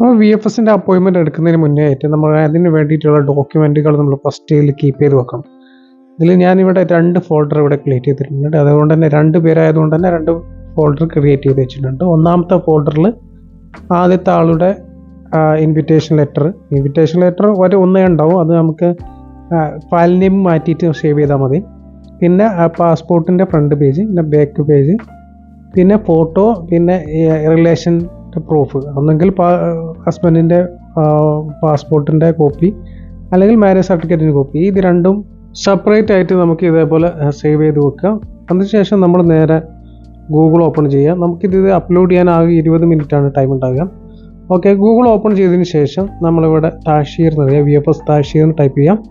അപ്പോൾ V F എസിന്റെ അപ്പോയിൻമെന്റ് എടുക്കുന്നതിന് മുന്നേ ആയിട്ട് നമ്മൾ അതിന് വേണ്ടിയിട്ടുള്ള ഡോക്യുമെന്റുകൾ നമ്മൾ ഫസ്റ്റ് കീപ്പ് ചെയ്ത് വെക്കണം. ഇതിൽ ഞാനിവിടെ രണ്ട് ഫോൾഡർ ഇവിടെ ക്രിയേറ്റ് ചെയ്തിട്ടുണ്ട്. അതുകൊണ്ട് തന്നെ രണ്ട് പേരായതുകൊണ്ട് തന്നെ രണ്ട് ഫോൾഡർ ക്രിയേറ്റ് ചെയ്ത് വെച്ചിട്ടുണ്ട്. ഒന്നാമത്തെ ഫോൾഡറിൽ ആദ്യത്തെ ആളുടെ ഇൻവിറ്റേഷൻ ലെറ്റർ ഇൻവിറ്റേഷൻ ലെറ്റർ ഒരു ഒന്നേ ഉണ്ടാവും അത് നമുക്ക് ഫയൽ നെയിം മാറ്റിയിട്ട് സേവ് ചെയ്താൽ മതി. പിന്നെ പാസ്പോർട്ടിന്റെ ഫ്രണ്ട് പേജ് പിന്നെ ബാക്ക് പേജ് പിന്നെ ഫോട്ടോ പിന്നെ റിലേഷൻ പ്രൂഫ് ഒന്നെങ്കിൽ ഹസ്ബൻഡിന്റെ പാസ്പോർട്ടിന്റെ കോപ്പി അല്ലെങ്കിൽ മാരേജ് സർട്ടിഫിക്കറ്റിന്റെ കോപ്പി ഇത് രണ്ടും സെപ്പറേറ്റ് ആയിട്ട് നമുക്ക് ഇതേപോലെ സേവ് ചെയ്ത് വെക്കാം. അതിനുശേഷം നമ്മൾ നേരെ ഗൂഗിൾ ഓപ്പൺ ചെയ്യാം. നമുക്കിത് അപ്ലോഡ് ചെയ്യാൻ ആകെ ഇരുപത് ആണ് ടൈം ഉണ്ടാകുക ഓക്കെ ഗൂഗിൾ ഓപ്പൺ ചെയ്തതിന് ശേഷം നമ്മളിവിടെ താഷീർ എന്ന് പറയാം. വി എഫ് എസ് താഷീർ എന്ന് ടൈപ്പ് ചെയ്യാം.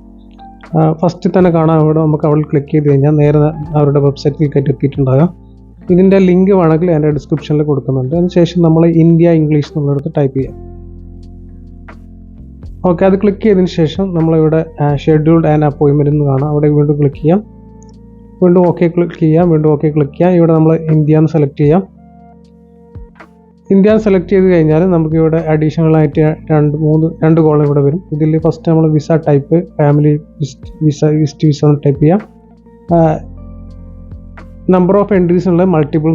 ഫസ്റ്റ് തന്നെ കാണാം. ഇവിടെ നമുക്ക് അവിടെ ക്ലിക്ക് ചെയ്ത് കഴിഞ്ഞാൽ നേരെ അവരുടെ വെബ്സൈറ്റിൽ കയറ്റി എത്തിയിട്ടുണ്ടാകാം. ഇതിന്റെ ലിങ്ക് വേണമെങ്കിൽ എന്റെ ഡിസ്ക്രിപ്ഷനിൽ കൊടുക്കുന്നുണ്ട്. അതിനുശേഷം നമ്മൾ ഇന്ത്യ ഇംഗ്ലീഷ് എന്നുള്ളടത്ത് ടൈപ്പ് ചെയ്യാം. ഓക്കെ അത് ക്ലിക്ക് ചെയ്തതിന് ശേഷം നമ്മളിവിടെ ഷെഡ്യൂൾഡ് ആൻഡ് അപ്പോയിൻമെന്റ് എന്ന് കാണാം. അവിടെ വീണ്ടും ക്ലിക്ക് ചെയ്യാം. വീണ്ടും ഓക്കെ ക്ലിക്ക് ചെയ്യാം. വീണ്ടും ഓക്കെ ക്ലിക്ക് ചെയ്യാം. ഇവിടെ നമ്മൾ ഇന്ത്യ എന്ന് സെലക്ട് ചെയ്യാം. ഇന്ത്യ സെലക്ട് ചെയ്ത് കഴിഞ്ഞാൽ നമുക്കിവിടെ അഡീഷണൽ ആയിട്ട് രണ്ട് മൂന്ന് രണ്ട് കോളം ഇവിടെ വരും. ഇതിൽ ഫസ്റ്റ് നമ്മൾ visa type family visa visit visa type ചെയ്യാം. നമ്പർ ഓഫ് എൻട്രീസ് ഉള്ള മൾട്ടിപ്പിൾ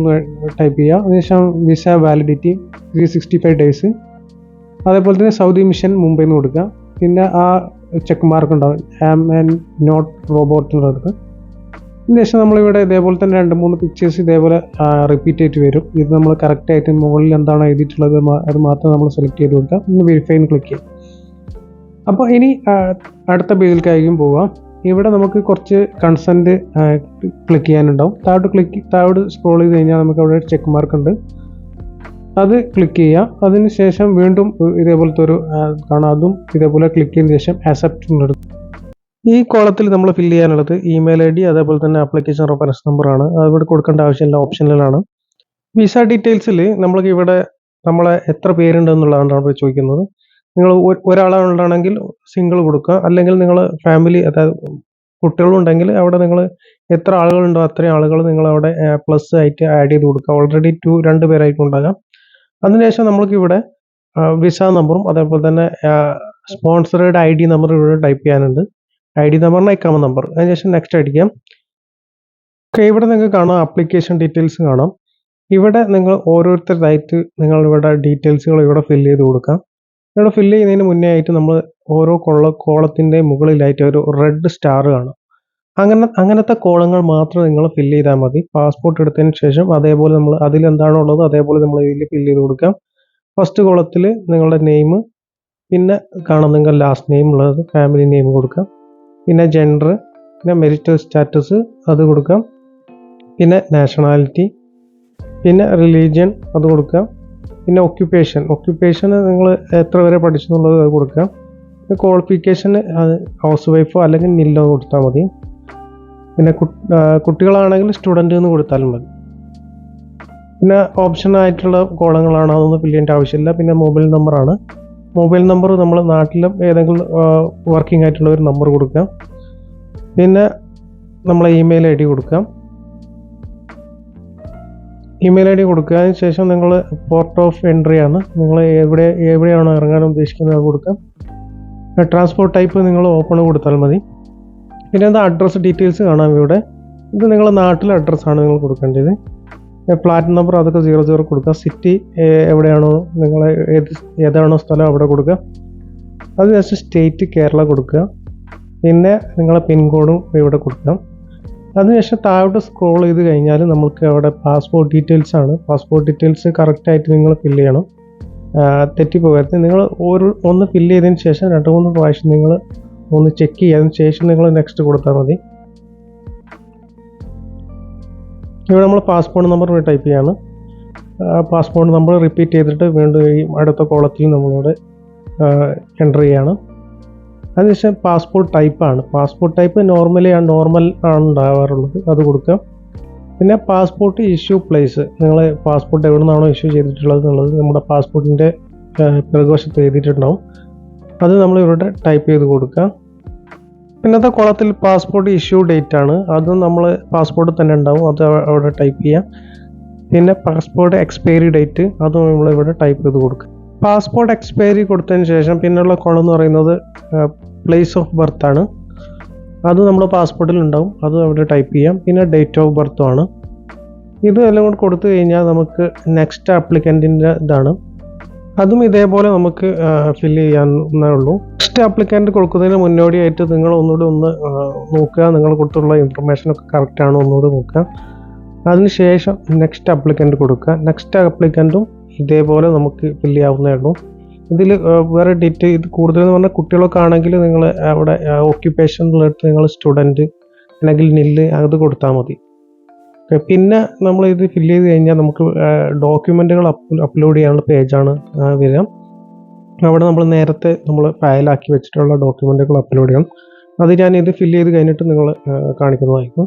ടൈപ്പ് ചെയ്യുക. അതിനുശേഷം visa validity three sixty five days അതേപോലെ തന്നെ സൗദി മിഷൻ മുംബൈ നിന്ന് കൊടുക്കുക. പിന്നെ ആ ചെക്ക് മാർക്ക് ഉണ്ടാവും. ആം ആൻഡ് നോട്ട് റോബോട്ട് എന്നുള്ളത് അതിനുശേഷം നമ്മളിവിടെ ഇതേപോലെ തന്നെ രണ്ട് മൂന്ന് പിക്ചേഴ്സ് ഇതേപോലെ റിപ്പീറ്റ് ആയിട്ട് വരും. ഇത് നമ്മൾ കറക്റ്റ് ആയിട്ട് മുകളിൽ എന്താണ് എഴുതിയിട്ടുള്ളത് അത് മാത്രം നമ്മൾ സെലക്ട് ചെയ്ത് കൊടുക്കുക. ഒന്ന് വെരിഫൈ ക്ലിക്ക് ചെയ്യാം അപ്പോൾ ഇനി അടുത്ത പേജിലേക്കായിരിക്കും പോവാം ഇവിടെ നമുക്ക് കുറച്ച് കൺസെന്റ് ക്ലിക്ക് ചെയ്യാനുണ്ടാവും. താഴോട്ട് ക്ലിക്ക് താഴോട്ട് സ്ക്രോൾ ചെയ്ത് കഴിഞ്ഞാൽ നമുക്ക് അവിടെ ചെക്ക് മാർക്ക് ഉണ്ട്. അത് ക്ലിക്ക് ചെയ്യാം അതിന് ശേഷം വീണ്ടും ഇതേപോലത്തെ ഒരു കാണാം. അതും ഇതേപോലെ ക്ലിക്ക് ചെയ്തതിന് ശേഷം അക്സെപ്റ്റ് എന്നെടുക്കും ഈ കോളത്തിൽ നമ്മൾ ഫില്ല് ചെയ്യാനുള്ളത് ഇമെയിൽ ഐ ഡി അതേപോലെ തന്നെ ആപ്ലിക്കേഷൻ റെഫറൻസ് നമ്പറാണ് അത് ഇവിടെ കൊടുക്കേണ്ട ആവശ്യമില്ല ഓപ്ഷനിലാണ് വിസ ഡീറ്റെയിൽസിൽ നമ്മൾക്ക് ഇവിടെ നമ്മളെ എത്ര പേരുണ്ട് എന്നുള്ളതാണ് അവിടെ ചോദിക്കുന്നത്. നിങ്ങൾ ഒരാളാണെങ്കിൽ സിംഗിൾ കൊടുക്കുക. അല്ലെങ്കിൽ നിങ്ങൾ ഫാമിലി അതായത് കുട്ടികളുണ്ടെങ്കിൽ അവിടെ നിങ്ങൾ എത്ര ആളുകളുണ്ടോ അത്രയും ആളുകൾ നിങ്ങൾ അവിടെ പ്ലസ് ആയിട്ട് ആഡ് ചെയ്ത് കൊടുക്കുക. ഓൾറെഡി ടു രണ്ട് പേരായിട്ട് ഉണ്ടാകാം. അതിനുശേഷം നമ്മൾക്ക് ഇവിടെ വിസ നമ്പറും അതേപോലെ തന്നെ സ്പോൺസറുടെ ഐ ഡി നമ്പർ ഇവിടെ ടൈപ്പ് ചെയ്യാനുണ്ട്. ഐ ഡി നമ്പറിന് അയക്കാമ നമ്പർ അതിനുശേഷം നെക്സ്റ്റ് അടിക്കാം ഓക്കെ ഇവിടെ നിങ്ങൾക്ക് കാണാം ആപ്ലിക്കേഷൻ ഡീറ്റെയിൽസ് കാണാം. ഇവിടെ നിങ്ങൾ ഓരോരുത്തരായിട്ട് നിങ്ങൾ ഇവിടെ ഡീറ്റെയിൽസുകൾ ഇവിടെ ഫില്ല് ചെയ്ത് കൊടുക്കാം. ഇവിടെ ഫില്ല് ചെയ്യുന്നതിന് മുന്നേ ആയിട്ട് നമ്മൾ ഓരോ കൊള്ള കോളത്തിന്റെ മുകളിലായിട്ട് ഒരു റെഡ് സ്റ്റാർ കാണും. അങ്ങനെ അങ്ങനത്തെ കോളങ്ങൾ മാത്രം നിങ്ങൾ ഫില്ല് ചെയ്താൽ മതി. പാസ്പോർട്ട് എടുത്തതിന് ശേഷം അതേപോലെ നമ്മൾ അതിൽ എന്താണോ ഉള്ളത് അതേപോലെ നമ്മൾ ഇതിൽ ഫില്ല് ചെയ്ത് കൊടുക്കാം. ഫസ്റ്റ് കോളത്തിൽ നിങ്ങളുടെ നെയിം പിന്നെ കാണാം നിങ്ങൾ ലാസ്റ്റ് നെയിം ഉള്ളത് ഫാമിലി നെയിം കൊടുക്കാം. പിന്നെ ജെൻഡർ പിന്നെ മെരിറ്റൽ സ്റ്റാറ്റസ് അത് കൊടുക്കാം. പിന്നെ നാഷണാലിറ്റി പിന്നെ റിലീജിയൻ അത് കൊടുക്കാം. പിന്നെ ഒക്യുപ്പേഷൻ ഒക്യുപ്പേഷൻ നിങ്ങൾ എത്ര വരെ പഠിച്ചു എന്നുള്ളത് അത് കൊടുക്കാം പിന്നെ ക്വാളിഫിക്കേഷൻ അത് ഹൗസ് വൈഫോ അല്ലെങ്കിൽ നില്ലോ കൊടുത്താൽ മതി. പിന്നെ കുട്ടികളാണെങ്കിൽ സ്റ്റുഡന്റ് എന്ന് കൊടുത്താലും മതി. പിന്നെ ഓപ്ഷൻ ആയിട്ടുള്ള കോളങ്ങളാണ് അതൊന്നും ഫില്ല് ചെയ്യേണ്ട ആവശ്യമില്ല. പിന്നെ മൊബൈൽ നമ്പറാണ് മൊബൈൽ നമ്പർ നമ്മൾ നാട്ടിലും ഏതെങ്കിലും വർക്കിംഗ് ആയിട്ടുള്ള ഒരു നമ്പർ കൊടുക്കാം പിന്നെ നമ്മളെ ഇമെയിൽ ഐ ഡി കൊടുക്കാം ഇമെയിൽ ഐ ഡി കൊടുക്കുക. അതിന് ശേഷം നിങ്ങൾ പോർട്ട് ഓഫ് എൻട്രി ആണ്. നിങ്ങൾ എവിടെ എവിടെയാണ് ഇറങ്ങാൻ ഉദ്ദേശിക്കുന്നത് അത് കൊടുക്കാം ട്രാൻസ്പോർട്ട് ടൈപ്പ് നിങ്ങൾ ഓപ്പൺ കൊടുത്താൽ മതി. പിന്നെ എന്താ അഡ്രസ്സ് ഡീറ്റെയിൽസ് കാണാം ഇവിടെ. ഇത് നിങ്ങളുടെ നാട്ടിലെ അഡ്രസ്സാണ് നിങ്ങൾ കൊടുക്കേണ്ടത്. ഫ്ലാറ്റ് നമ്പർ അതൊക്കെ സീറോ സീറോ കൊടുക്കുക. സിറ്റി എവിടെയാണോ നിങ്ങൾ ഏത് ഏതാണോ സ്ഥലം അവിടെ കൊടുക്കുക. അതിനുശേഷം സ്റ്റേറ്റ് കേരള കൊടുക്കുക. പിന്നെ നിങ്ങളെ പിൻകോഡും ഇവിടെ കൊടുക്കാം അതിനുശേഷം താഴോട്ട് സ്ക്രോൾ ചെയ്ത് കഴിഞ്ഞാൽ നമുക്ക് അവിടെ പാസ്പോർട്ട് ഡീറ്റെയിൽസ് ആണ്. പാസ്പോർട്ട് ഡീറ്റെയിൽസ് കറക്റ്റായിട്ട് നിങ്ങൾ ഫില്ല് ചെയ്യണം. തെറ്റിപ്പോകരുത്. നിങ്ങൾ ഒരു ഒന്ന് ഫില്ല് ചെയ്തതിന് ശേഷം രണ്ട് മൂന്ന് പ്രാവശ്യം നിങ്ങൾ ഒന്ന് ചെക്ക് ചെയ്തതിന് ശേഷം നിങ്ങൾ നെക്സ്റ്റ് കൊടുത്താൽ മതി. ഇവിടെ നമ്മൾ പാസ്പോർട്ട് നമ്പർ ടൈപ്പ് ചെയ്യാണ്. പാസ്പോർട്ട് നമ്പർ റിപ്പീറ്റ് ചെയ്തിട്ട് വീണ്ടും ഈ അടുത്ത കോളത്തിൽ നമ്മളോട് എന്റർ ചെയ്യാണ്. അതിനുശേഷം പാസ്പോർട്ട് ടൈപ്പാണ് പാസ്പോർട്ട് ടൈപ്പ് നോർമലി ആ നോർമൽ ആണ് ഉണ്ടാവാറുള്ളത്. അത് കൊടുക്കാം. പിന്നെ പാസ്പോർട്ട് ഇഷ്യൂ പ്ലേസ് നിങ്ങൾ പാസ്പോർട്ട് എവിടെ നിന്നാണോ ഇഷ്യൂ ചെയ്തിട്ടുള്ളത് എന്നുള്ളത് നമ്മുടെ പാസ്പോർട്ടിന്റെ പിറകുവശത്ത് എഴുതിയിട്ടുണ്ടാവും. അത് നമ്മൾ ഇവിടെ ടൈപ്പ് ചെയ്ത് കൊടുക്കാം. പിന്നത്തെ കോളത്തിൽ പാസ്പോർട്ട് ഇഷ്യൂ ഡേറ്റ് ആണ്. അത് നമ്മൾ പാസ്പോർട്ട് തന്നെ ഉണ്ടാവും. അത് അവിടെ ടൈപ്പ് ചെയ്യാം. പിന്നെ പാസ്പോർട്ട് എക്സ്പയറി ഡേറ്റ് അതും നമ്മൾ ഇവിടെ ടൈപ്പ് ചെയ്ത് കൊടുക്കുക പാസ്പോർട്ട് എക്സ്പയറി കൊടുത്തതിന് ശേഷം പിന്നെയുള്ള കോളം എന്ന് പറയുന്നത് പ്ലേസ് ഓഫ് ബർത്ത് ആണ്. അത് നമ്മുടെ പാസ്പോർട്ടിൽ ഉണ്ടാവും. അത് അവിടെ ടൈപ്പ് ചെയ്യാം. പിന്നെ ഡേറ്റ് ഓഫ് ബർത്തും ആണ്. ഇത് എല്ലാം കൂടെ കൊടുത്തു കഴിഞ്ഞാൽ നമുക്ക് നെക്സ്റ്റ് ആപ്ലിക്കന്റിന്റെ ഇതാണ്. അതും ഇതേപോലെ നമുക്ക് ഫില്ല് ചെയ്യാവുന്നേ ഉള്ളൂ. നെക്സ്റ്റ് ആപ്ലിക്കന്റ് കൊടുക്കുന്നതിന് മുന്നോടിയായിട്ട് നിങ്ങൾ ഒന്നുകൂടി ഒന്ന് നോക്കുക. നിങ്ങൾ കൊടുത്തുള്ള ഇൻഫർമേഷനൊക്കെ കറക്റ്റ് ആണോ ഒന്നുകൂടി നോക്കുക. അതിനുശേഷം നെക്സ്റ്റ് ആപ്ലിക്കന്റ് കൊടുക്കുക. നെക്സ്റ്റ് ആപ്ലിക്കന്റും ഇതേപോലെ നമുക്ക് ഫില്ല് ചെയ്യാവുന്നതായിരുന്നു ഇതിൽ വേറെ ഡീറ്റെയിൽ ഇത് കൂടുതലെന്ന് പറഞ്ഞാൽ കുട്ടികളൊക്കെ ആണെങ്കിൽ നിങ്ങൾ അവിടെ ഓക്യുപ്പേഷനിലെടുത്ത് നിങ്ങൾ സ്റ്റുഡന്റ് അല്ലെങ്കിൽ നില്ല് അത് കൊടുത്താൽ മതി. പിന്നെ നമ്മൾ ഇത് ഫില്ല് ചെയ്ത് കഴിഞ്ഞാൽ നമുക്ക് ഡോക്യുമെന്റുകൾ അപ്ലോഡ് ചെയ്യാനുള്ള പേജാണ് വരിക. അവിടെ നമ്മൾ നേരത്തെ നമ്മൾ ഫയലാക്കി വെച്ചിട്ടുള്ള ഡോക്യുമെന്റുകൾ അപ്ലോഡ് ചെയ്യണം. അത് ഞാൻ ഇത് ഫില്ല് ചെയ്ത് കഴിഞ്ഞിട്ട് നിങ്ങൾ കാണിക്കുന്നതായിരിക്കും.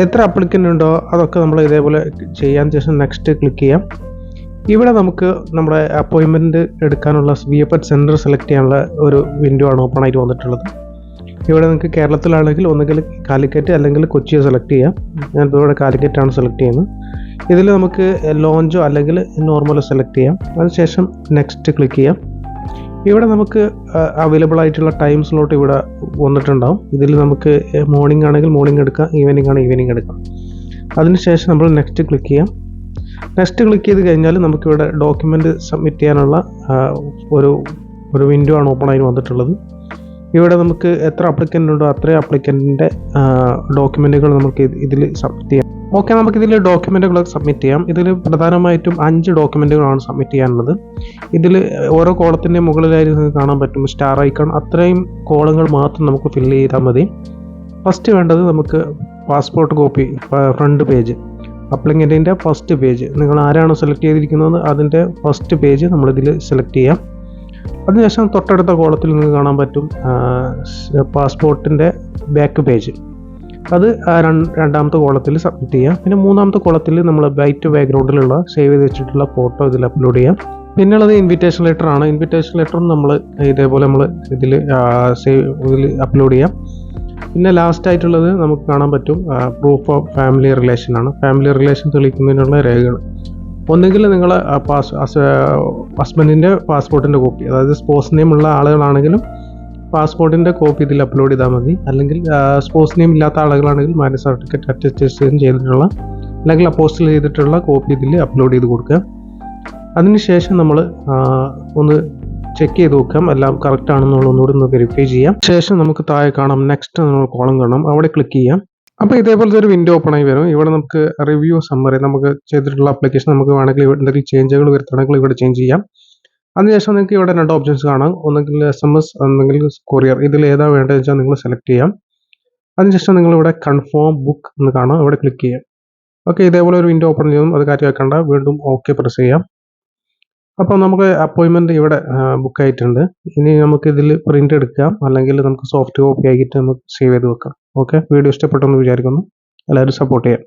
എത്ര അപ്ലിക്കന്റ് ഉണ്ടോ അതൊക്കെ നമ്മൾ ഇതേപോലെ ചെയ്യാൻ ശേഷം നെക്സ്റ്റ് ക്ലിക്ക് ചെയ്യാം. ഇവിടെ നമുക്ക് നമ്മുടെ അപ്പോയിൻമെന്റ് എടുക്കാനുള്ള വി എഡ് സെന്റർ സെലക്ട് ചെയ്യാനുള്ള ഒരു വിൻഡോ ആണ് ഓപ്പൺ ആയിട്ട് വന്നിട്ടുള്ളത്. ഇവിടെ നിങ്ങൾക്ക് കേരളത്തിലാണെങ്കിൽ ഒന്നുകിൽ കാലിക്കറ്റ് അല്ലെങ്കിൽ കൊച്ചിയോ സെലക്ട് ചെയ്യാം. ഞാൻ ഇവിടെ കാലിക്കറ്റാണ് സെലക്ട് ചെയ്യുന്നത്. ഇതിൽ നമുക്ക് ലോഞ്ചോ അല്ലെങ്കിൽ നോർമലോ സെലക്ട് ചെയ്യാം. അതിനുശേഷം നെക്സ്റ്റ് ക്ലിക്ക് ചെയ്യാം. ഇവിടെ നമുക്ക് അവൈലബിൾ ആയിട്ടുള്ള ടൈം സ്ലോട്ട് ഇവിടെ വന്നിട്ടുണ്ടാവും. ഇതിൽ നമുക്ക് മോർണിംഗ് ആണെങ്കിൽ മോർണിംഗ് എടുക്കാം ഈവനിങ് ആണെങ്കിൽ ഈവനിങ് എടുക്കാം. അതിനുശേഷം നമ്മൾ നെക്സ്റ്റ് ക്ലിക്ക് ചെയ്യാം. നെക്സ്റ്റ് ക്ലിക്ക് ചെയ്ത് കഴിഞ്ഞാൽ നമുക്കിവിടെ ഡോക്യുമെന്റ് സബ്മിറ്റ് ചെയ്യാനുള്ള ഒരു ഒരു വിൻഡോ ആണ് ഓപ്പൺ ആയി വന്നിട്ടുള്ളത്. ഇവിടെ നമുക്ക് എത്ര അപ്ലിക്കന്റ് ഉണ്ടോ അത്രയും അപ്ലിക്കന്റിന്റെ ഡോക്യുമെന്റുകൾ നമുക്ക് ഇതിൽ സബ്മിറ്റ് ചെയ്യാം. ഓക്കെ നമുക്ക് ഇതിൽ ഡോക്യുമെന്റുകൾ സബ്മിറ്റ് ചെയ്യാം. ഇതിൽ പ്രധാനമായിട്ടും അഞ്ച് ഡോക്യുമെന്റുകളാണ് സബ്മിറ്റ് ചെയ്യാനുള്ളത്. ഇതിൽ ഓരോ കോളത്തിന്റെ മുകളിലായി നിങ്ങൾക്ക് കാണാൻ പറ്റും സ്റ്റാർ ഐക്കൺ അത്രയും കോളങ്ങൾ മാത്രം നമുക്ക് ഫില്ല് ചെയ്താൽ മതി. ഫസ്റ്റ് വേണ്ടത് നമുക്ക് പാസ്പോർട്ട് കോപ്പി ഫ്രണ്ട് പേജ് അപ്ലിക്കന്റിന്റെ ഫസ്റ്റ് പേജ് നിങ്ങൾ ആരാണോ സെലക്ട് ചെയ്തിരിക്കുന്നത് അതിന്റെ ഫസ്റ്റ് പേജ് നമ്മളിതിൽ സെലക്ട് ചെയ്യാം. അതിനുശേഷം തൊട്ടടുത്ത കോളത്തിൽ നിങ്ങൾക്ക് കാണാൻ പറ്റും പാസ്പോർട്ടിന്റെ ബാക്ക് പേജ് അത് രണ്ടാമത്തെ കോളത്തിൽ സബ്മിറ്റ് ചെയ്യാം. പിന്നെ മൂന്നാമത്തെ കോളത്തിൽ നമ്മൾ വൈറ്റ് ബാക്ക്ഗ്രൗണ്ടിലുള്ള സേവ് ചെയ്ത് വെച്ചിട്ടുള്ള ഫോട്ടോ ഇതിൽ അപ്ലോഡ് ചെയ്യാം. പിന്നുള്ളത് ഇൻവിറ്റേഷൻ ലെറ്റർ ആണ്. ഇൻവിറ്റേഷൻ ലെറ്ററും നമ്മൾ ഇതേപോലെ നമ്മൾ ഇതിൽ സേവ് ഇതിൽ അപ്ലോഡ് ചെയ്യാം. പിന്നെ ലാസ്റ്റ് ആയിട്ടുള്ളത് നമുക്ക് കാണാൻ പറ്റും പ്രൂഫ് ഓഫ് ഫാമിലി റിലേഷൻ ആണ്. ഫാമിലി റിലേഷൻ തെളിയിക്കുന്നതിനുള്ള രേഖകൾ. ഒന്നുകിൽ നിങ്ങൾ പാസ് ഹസ്ബൻഡിന്റെ പാസ്പോർട്ടിന്റെ കോപ്പി അതായത് സ്പോർട്സ് നെയിം ഉള്ള ആളുകളാണെങ്കിലും പാസ്പോർട്ടിന്റെ കോപ്പി ഇതിൽ അപ്ലോഡ് ചെയ്താൽ മതി. അല്ലെങ്കിൽ സ്പോർട്സ് നെയിം ഇല്ലാത്ത ആളുകളാണെങ്കിൽ മാരേജ് സർട്ടിഫിക്കറ്റ് അറ്റസ്റ്റേഷൻ ചെയ്തിട്ടുള്ള അല്ലെങ്കിൽ അപ്പോസ്റ്റൽ ചെയ്തിട്ടുള്ള കോപ്പി ഇതിൽ അപ്ലോഡ് ചെയ്ത് കൊടുക്കുക. അതിനുശേഷം നമ്മൾ ഒന്ന് ചെക്ക് ചെയ്ത് നോക്കാം എല്ലാം കറക്റ്റ് ആണെന്നുള്ള ഒന്നുകൂടി ഒന്ന് വെരിഫൈ ചെയ്യാം. ശേഷം നമുക്ക് താഴെ കാണാം. നെക്സ്റ്റ് നമ്മൾ കോളം കാണാം. അവിടെ ക്ലിക്ക് ചെയ്യാം. അപ്പോൾ ഇതേപോലത്തെ ഒരു വിൻഡോ ഓപ്പൺ ആയി വരും. ഇവിടെ നമുക്ക് റിവ്യൂ സമ്മറി നമുക്ക് ചെയ്തിട്ടുള്ള അപ്ലിക്കേഷൻ നമുക്ക് വേണമെങ്കിൽ ഇവിടെ എന്തെങ്കിലും ചേഞ്ചുകൾ വരുത്തണമെങ്കിൽ ഇവിടെ ചേഞ്ച് ചെയ്യാം. അതിനുശേഷം നിങ്ങൾക്ക് ഇവിടെ രണ്ട് ഓപ്ഷൻസ് കാണാം. ഒന്നെങ്കിൽ എസ് എം എസ് അല്ലെങ്കിൽ കൊറിയർ ഇതിൽ ഏതാ വേണ്ടതെന്ന് വെച്ചാൽ നിങ്ങൾ സെലക്ട് ചെയ്യാം. അതിനുശേഷം നിങ്ങൾ ഇവിടെ കൺഫേം ബുക്ക് എന്ന് കാണാം. ഇവിടെ ക്ലിക്ക് ചെയ്യാം. ഓക്കെ ഇതേപോലെ ഒരു വിൻഡോ ഓപ്പൺ ചെയ്യും അത് കാര്യമാക്കേണ്ട. വീണ്ടും ഓക്കെ പ്രസ് ചെയ്യാം. അപ്പോൾ നമുക്ക് അപ്പോയിൻമെന്റ് ഇവിടെ ബുക്ക് ആയിട്ടുണ്ട്. ഇനി നമുക്ക് ഇതിൽ പ്രിന്റ് എടുക്കാം. അല്ലെങ്കിൽ നമുക്ക് സോഫ്റ്റ് കോപ്പി ആക്കിയിട്ട് നമുക്ക് സേവ് ചെയ്ത് വെക്കാം. ഓക്കെ വീഡിയോ ഇഷ്ടപ്പെട്ടെന്ന് വിചാരിക്കുന്നു. എല്ലാവരും സപ്പോർട്ട് ചെയ്യാം.